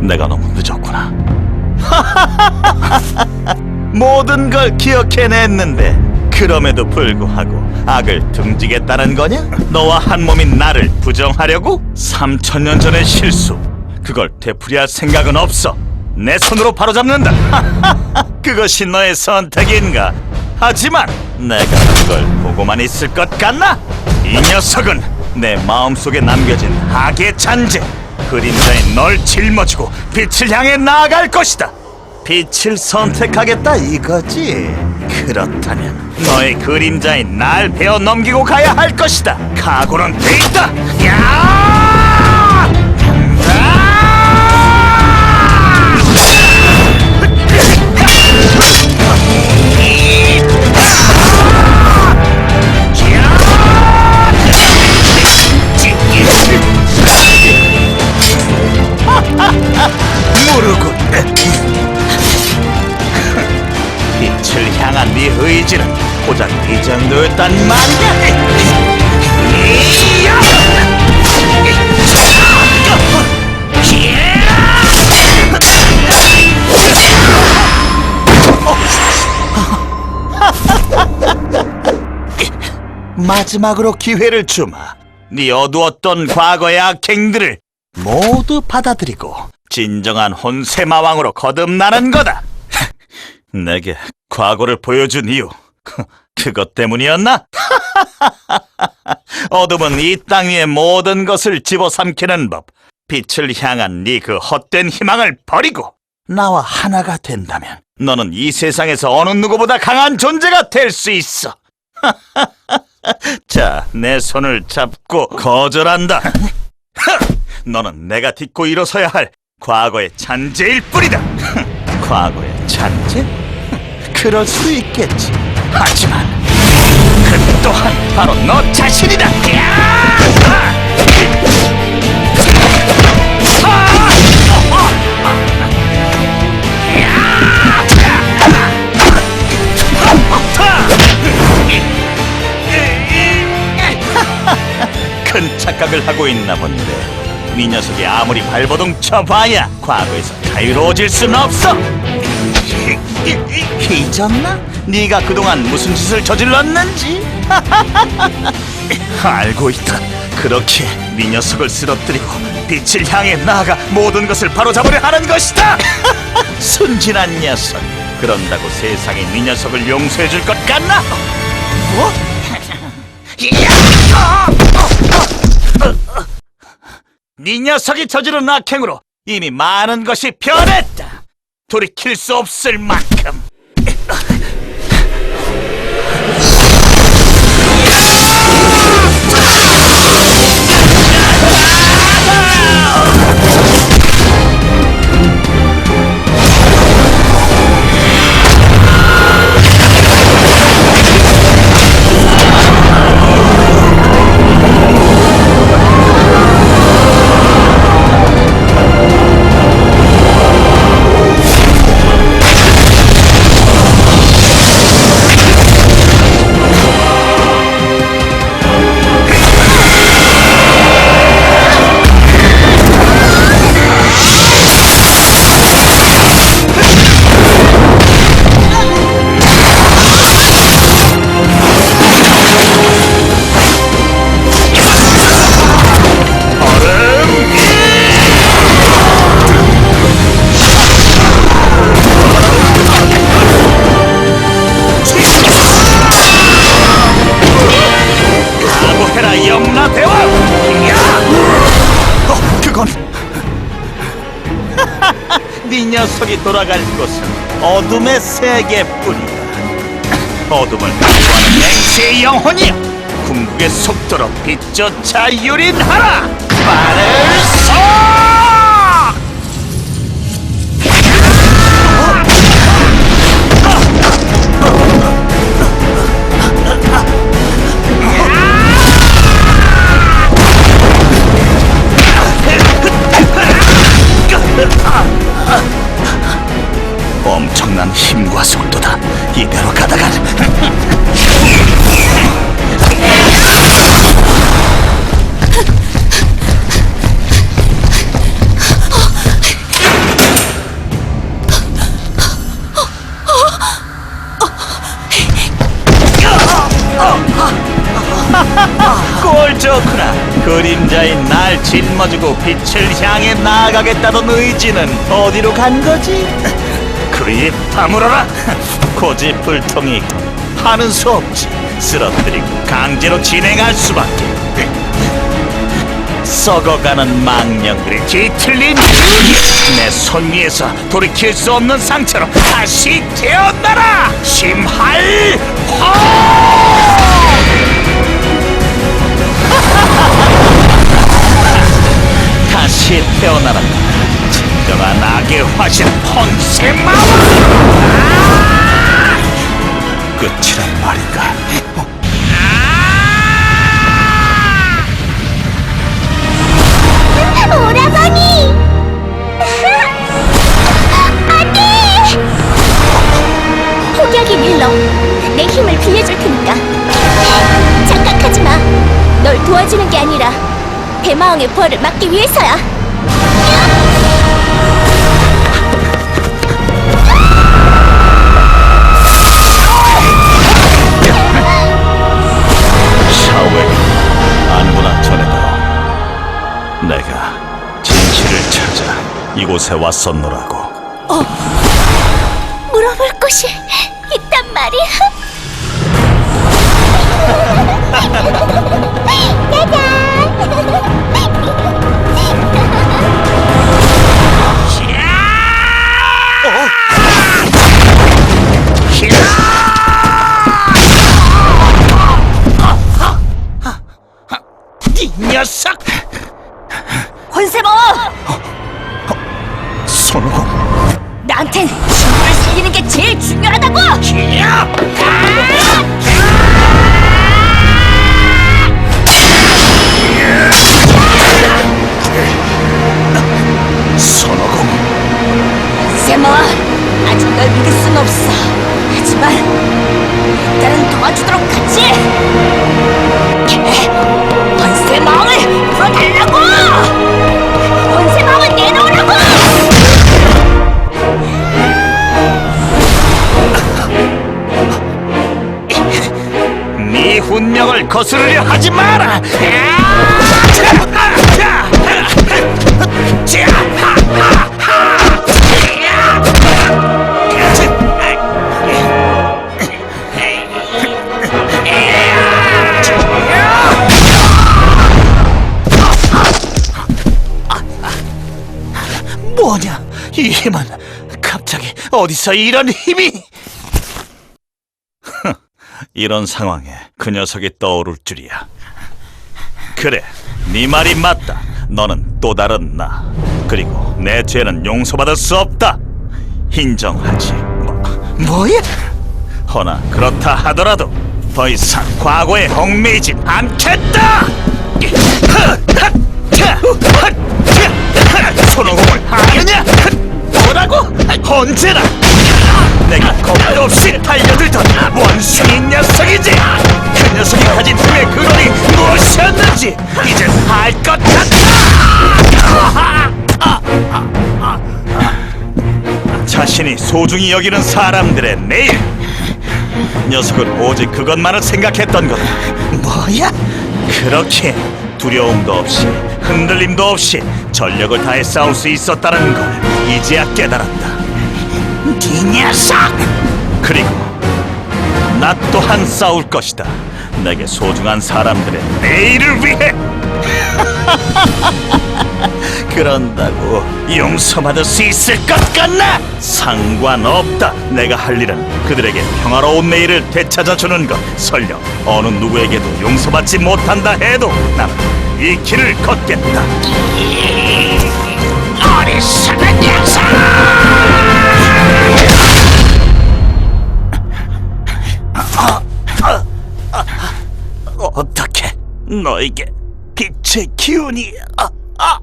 내가 너무 늦었구나. 모든 걸 기억해냈는데 그럼에도 불구하고 악을 등지겠다는 거냐? 너와 한 몸인 나를 부정하려고? 3천 년 전의 실수 그걸 되풀이할 생각은 없어 내 손으로 바로잡는다 그것이 너의 선택인가? 하지만 내가 그걸 보고만 있을 것 같나? 이 녀석은 내 마음속에 남겨진 악의 잔재 그림자인 널 짊어지고 빛을 향해 나아갈 것이다 빛을 선택하겠다 이거지? 그렇다면 너의 그림자인 날 베어 넘기고 가야 할 것이다 각오는 돼 있다 야! 모르고 빛을 향한 네 의지는 고작 이 정도였단 말이야 이야! 마지막으로 기회를 주마. 네 어두웠던 과거의 악행들을 모두 받아들이고 진정한 혼세마왕으로 거듭나는 거다. 내게 과거를 보여준 이유 그것 때문이었나? 어둠은 이 땅 위의 모든 것을 집어삼키는 법. 빛을 향한 네 그 헛된 희망을 버리고 나와 하나가 된다면 너는 이 세상에서 어느 누구보다 강한 존재가 될 수 있어. 자, 내 손을 잡고 거절한다. 너는 내가 딛고 일어서야 할 과거의 잔재일 뿐이다. 과거의 잔재? 그럴 수 있겠지. 하지만 그 또한 바로 너 자신이다. 야! 큰 착각을 하고 있나 본데 네 녀석이 아무리 발버둥 쳐봐야 과거에서 자유로워질 순 없어. 잊었나? 네가 그동안 무슨 짓을 저질렀는지? 알고 있다. 그렇게 네 녀석을 쓰러뜨리고 빛을 향해 나아가 모든 것을 바로잡으려 하는 것이다. 순진한 녀석. 그런다고 세상이 네 녀석을 용서해 줄 것 같나? 뭐? 네 녀석이 저지른 악행으로 이미 많은 것이 변했다. 돌이킬 수 없을 만큼. 돌아갈 곳은 어둠의 세계뿐이다. 어둠을 강구하는 맹세의 영혼이야. 궁극의 속도로 빛조차 유린하라. 빠를 쏘! 짊어지고 빛을 향해 나아가겠다던 의지는 어디로 간 거지? 그입 다물어라! 고집불통이 하는 수 없지 쓰러뜨리고 강제로 진행할 수밖에 썩어가는 망령들이 뒤틀린 내손 위에서 돌이킬 수 없는 상처로 다시 태어나라! 심할 다시 태어나라 진정한 악의 화신 헌세마와 끝이란 말인가 오라버니! 안 돼! 포기하기 밀러. 내 힘을 빌려줄 테니까. 착각하지 마. 널 도와주는 게 아니라 대마왕의 부활을 막기 위해서야. 전해다오 내가 진실을 찾아 이곳에 왔었노라고 거스르려 하지 마라. 뭐냐? 이 힘은 갑자기 어디서 이런 힘이 이런 상황에 그 녀석이 떠오를 줄이야. 그래, 네 말이 맞다. 너는 또 다른 나. 그리고 내 죄는 용서받을 수 없다. 인정하지. 뭐, 뭐야? 허나 그렇다 하더라도 더 이상 과거에 얽매이진 않겠다. 손오공을 하느냐? 뭐라고? 언제나 내가 겁도 없이 달려들던 원숭이 녀석이지. 그 녀석이 가진 힘의 근원이 무엇이었는지 이젠 알 것 같다 자신이 소중히 여기는 사람들의 내일. 녀석은 오직 그것만을 생각했던 거다 뭐야? 그렇게 두려움도 없이 흔들림도 없이 전력을 다해 싸울 수 있었다는 걸 이제야 깨달았다 이 녀석! 그리고 나 또한 싸울 것이다. 내게 소중한 사람들의 내일을 위해. 그런다고 용서받을 수 있을 것 같나? 상관없다. 내가 할 일은 그들에게 평화로운 내일을 되찾아주는 것. 설령 어느 누구에게도 용서받지 못한다 해도 나는 이 길을 걷겠다. 어리석은 녀 너에게 빛의 기운이 아, 아,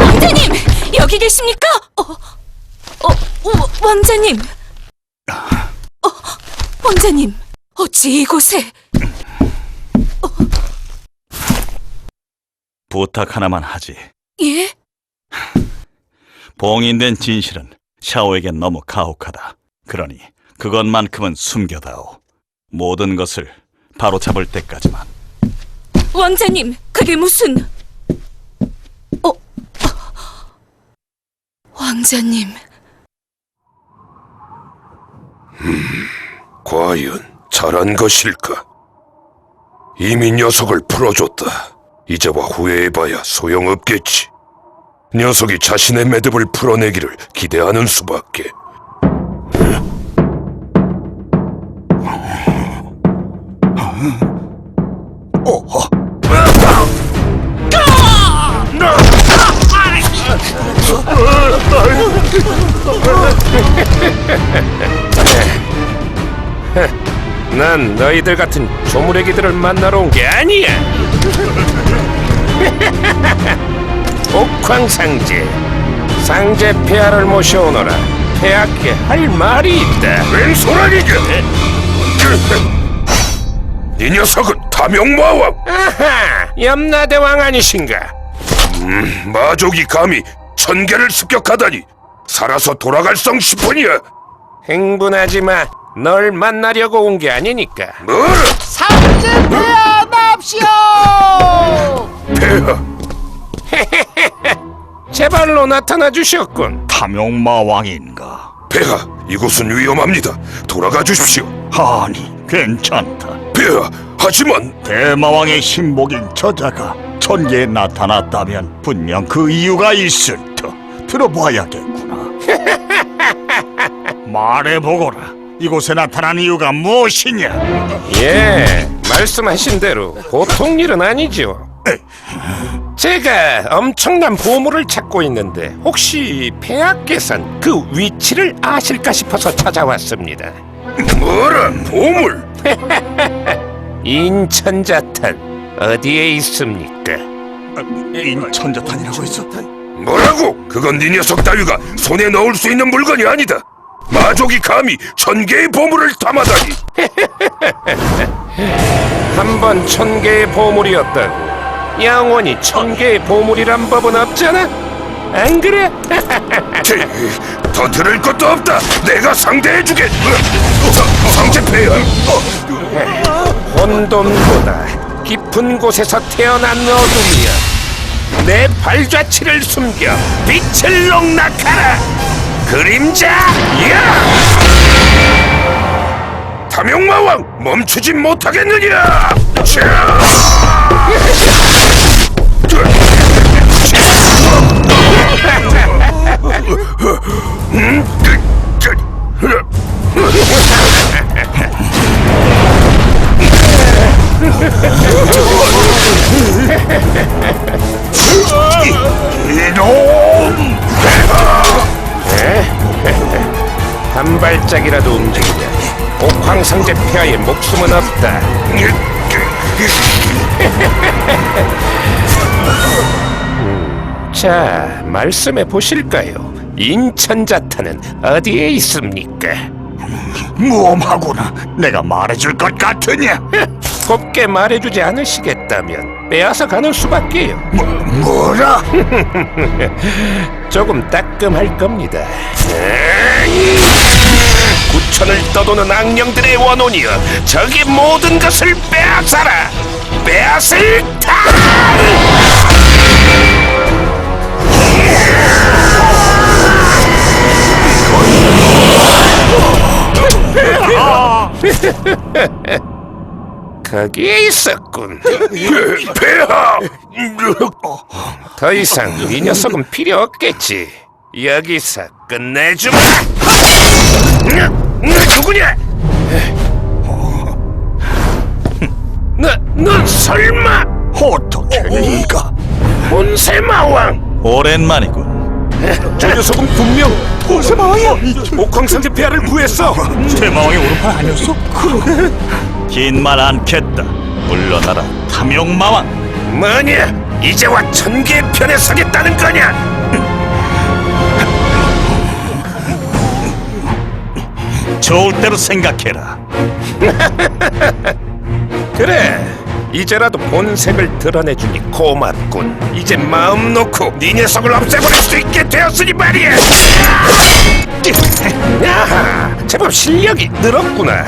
왕자님 여기 계십니까? 어, 어, 어, 왕자님. 어, 왕자님 어찌 이곳에? 부탁 하나만 하지. 예? 봉인된 진실은 샤오에겐 너무 가혹하다. 그러니 그것만큼은 숨겨다오. 모든 것을 바로 잡을 때까지만. 왕자님, 그게 무슨... 어... 왕자님... 과연 잘한 것일까? 이미 녀석을 풀어줬다. 이제와 후회해봐야 소용없겠지. 녀석이 자신의 매듭을 풀어내기를 기대하는 수밖에. 난 너희들 같은 조무래기들을 만나러 온 게 아니야. 옥황상제, 상제 폐하를 모셔오너라. 폐하께 할 말이 있다. 웬 소란이냐? 이 녀석은 탐욕마왕. 아하, 염라대왕 아니신가? 음, 마족이 감히 천계를 습격하다니 살아서 돌아갈 성 싶으냐? 흥분하지 마. 널 만나려고 온 게 아니니까. 뭐라? 상제 폐하 납시오! 폐하. 제발로 나타나 주셨군. 탐욕마왕인가? 폐하, 이곳은 위험합니다. 돌아가 주십시오. 아니, 괜찮다. 폐하, 하지만 대마왕의 신복인 저자가 천계에 나타났다면 분명 그 이유가 있을 터. 들어봐야겠구나. 말해보거라. 이곳에 나타난 이유가 무엇이냐? 예, 말씀하신 대로 보통 일은 아니죠. 제가 엄청난 보물을 찾고 있는데 혹시 폐하께선 그 위치를 아실까 싶어서 찾아왔습니다. 뭐라 보물? 인천자탄 어디에 있습니까? 인천자탄이라고 했어? 뭐라고? 그건 네 녀석 따위가 손에 넣을 수 있는 물건이 아니다. 마족이 감히 천 개의 보물을 담아다니. 한 번 천 개의 보물이었다고. 영원히 천 개의 보물이란 법은 없잖아. 안 그래? 더 들을 것도 없다. 내가 상대해주게. 상체패야. 혼돈보다 깊은 곳에서 태어난 어둠이야. 내 발자취를 숨겨 빛을 농락하라 그림자! 야! 탐욕마왕 멈추지 못하겠느냐! 자! 한 발짝이라도 움직이면 옥황상제 폐하의 목숨은 없다. 음, 자, 말씀해 보실까요? 인천자탄은 어디에 있습니까? 무엄하구나. 내가 말해줄 것 같으냐? 곱게 말해주지 않으시겠다면 빼앗아 가는 수밖에요. 뭐, 뭐라? 조금 따끔할 겁니다. 구 천을 떠도는 악령들의 원혼이여, 저기 모든 것을 빼앗아라. 빼앗을 타! 거기에 있었군. 폐하! 더 이상 이 녀석은 필요 없겠지. 여기서 끝내주마! 누구냐? 너, 너 설마 어떻게인가? 혼세마왕? 오랜만이군. 저 녀석은 분명 혼세마왕이야! 옥황상 제 폐하를 구했어! 대마왕의 오른팔 아니었어? 그러게. 긴말 않겠다. 물러나라, 탐욕마왕. 뭐냐? 이제와 천계의 편에 서겠다는 거냐? 좋을 대로 생각해라. 그래 이제라도 본색을 드러내주니 고맙군 이제 마음 놓고 네 녀석을 없애버릴 수 있게 되었으니 말이야 야하 제법 실력이 늘었구나 야,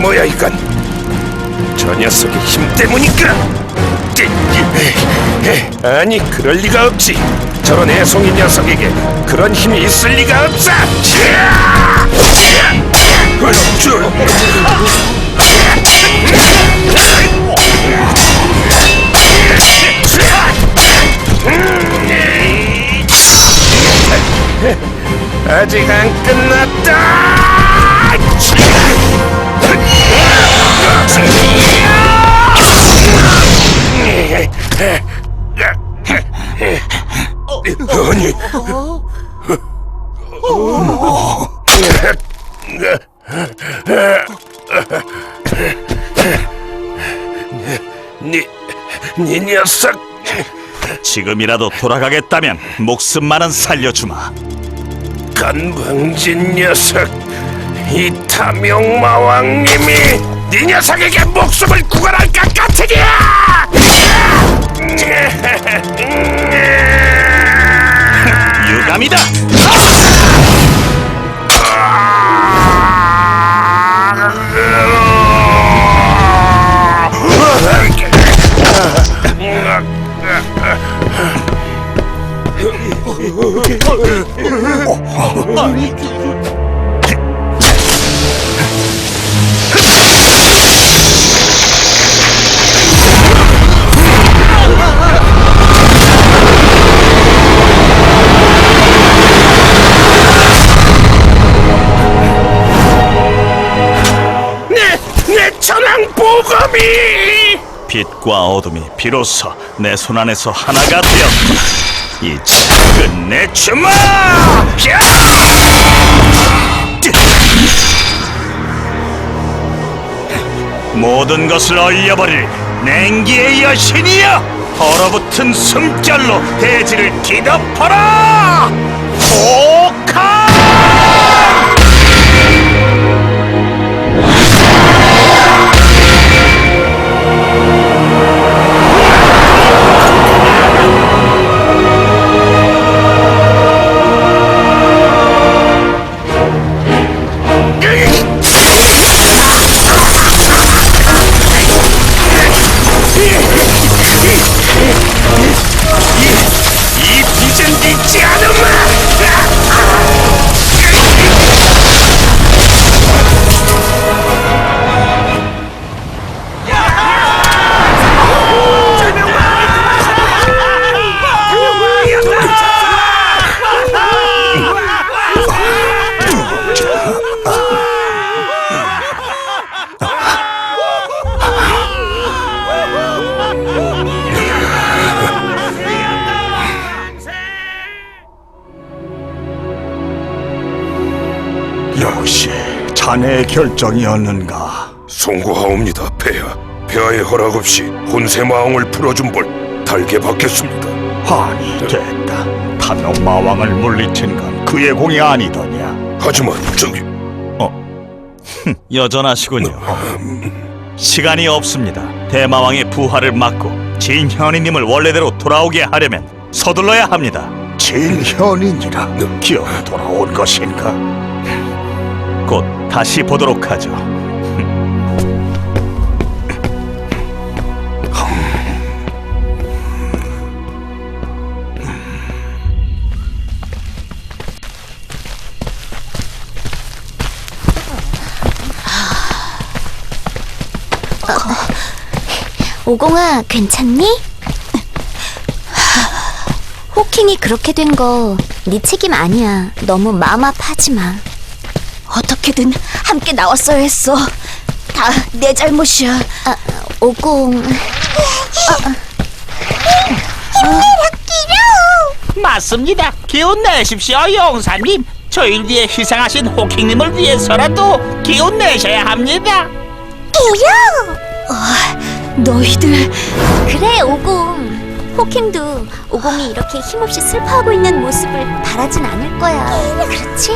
뭐야 이건? 저 녀석의 힘 때문인가? 아니 그럴 리가 없지. 저런 애송이 녀석에게 그런 힘이 있을 리가 없어. 아직 안 끝났다. 아니. 니, 니 녀석. 지금이라도 돌아가겠다면 목숨만은 살려주마. 건방진 녀석. 이 탐욕마왕님이 네 녀석에게 목숨을 구걸할 것 같으냐! 유감이다. 내, 빛과 어둠이 비로소 내 손 안에서 하나가 되었다. 이제 끝내주마! 모든 것을 얼려버릴 냉기의 여신이여! 얼어붙은 숨결로 대지를 뒤덮어라! 결정이었는가? 송구하옵니다, 폐하. 폐하의 허락 없이 혼세 마왕을 풀어준 벌 달게 받겠습니다. 아니 됐다. 탐욕 마왕을 물리친 건 그의 공이 아니더냐? 하지만 저기 여전하시군요. 시간이 없습니다. 대마왕의 부활을 막고 진현이님을 원래대로 돌아오게 하려면 서둘러야 합니다. 진현이니라. 기억이 돌아온 것인가? 곧 다시 보도록 하죠 오공아, 괜찮니? 호킹이 그렇게 된 거 네 책임 아니야. 너무 마음 아파하지 마. 어떻게든 함께 나왔어야 했어. 다 내 잘못이야. 아, 오공. 맞습니다. 기운 내십시오, 용사님. 저희를 위해 희생하신 호킹님을 위해서라도 기운 내셔야 합니다. 너희들. 그래, 오공. 호킹도 오공이 이렇게 힘없이 슬퍼하고 있는 모습을 바라진 않을 거야. 그렇지?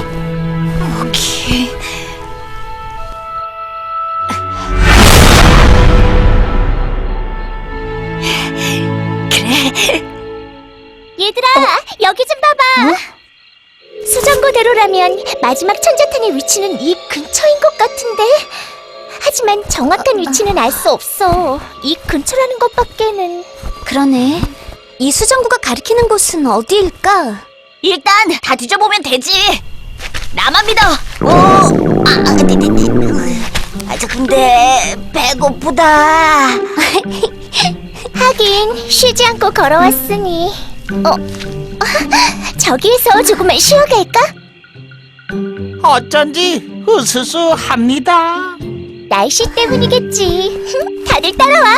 마지막 천자탄의 위치는 이 근처인 것 같은데. 하지만 정확한 위치는 알 수 없어. 이 근처라는 것밖에는. 그러네. 이 수정구가 가리키는 곳은 어디일까? 일단 다 뒤져보면 되지. 나만 믿어. 오, 아, 아, 네, 네, 네. 아, 저 근데 배고프다. 하긴 쉬지 않고 걸어왔으니. 어, 저기에서 조금만 쉬어갈까? 어쩐지 으스스합니다. 날씨 때문이겠지. 다들 따라와.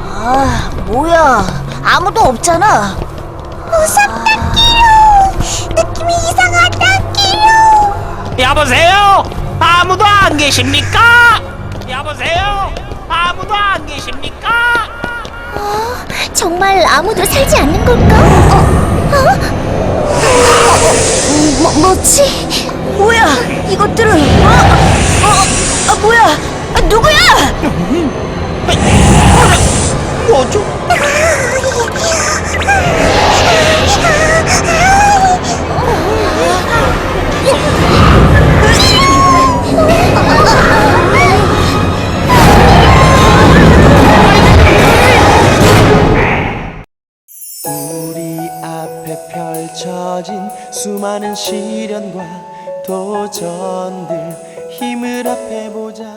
아, 뭐야? 아무도 없잖아. 무섭다, 여보세요? 아무도 안 계십니까? 여보세요? 아무도 안 계십니까? 정말 아무도 살지 않는 걸까? 어? 어? 뭐, 뭐지? 뭐야? 이것들은? 어? 어? 아, 뭐야? 아, 누구야? 뭐죠? 우 펼쳐진 수많은 시련과 도전들 힘을 합해보자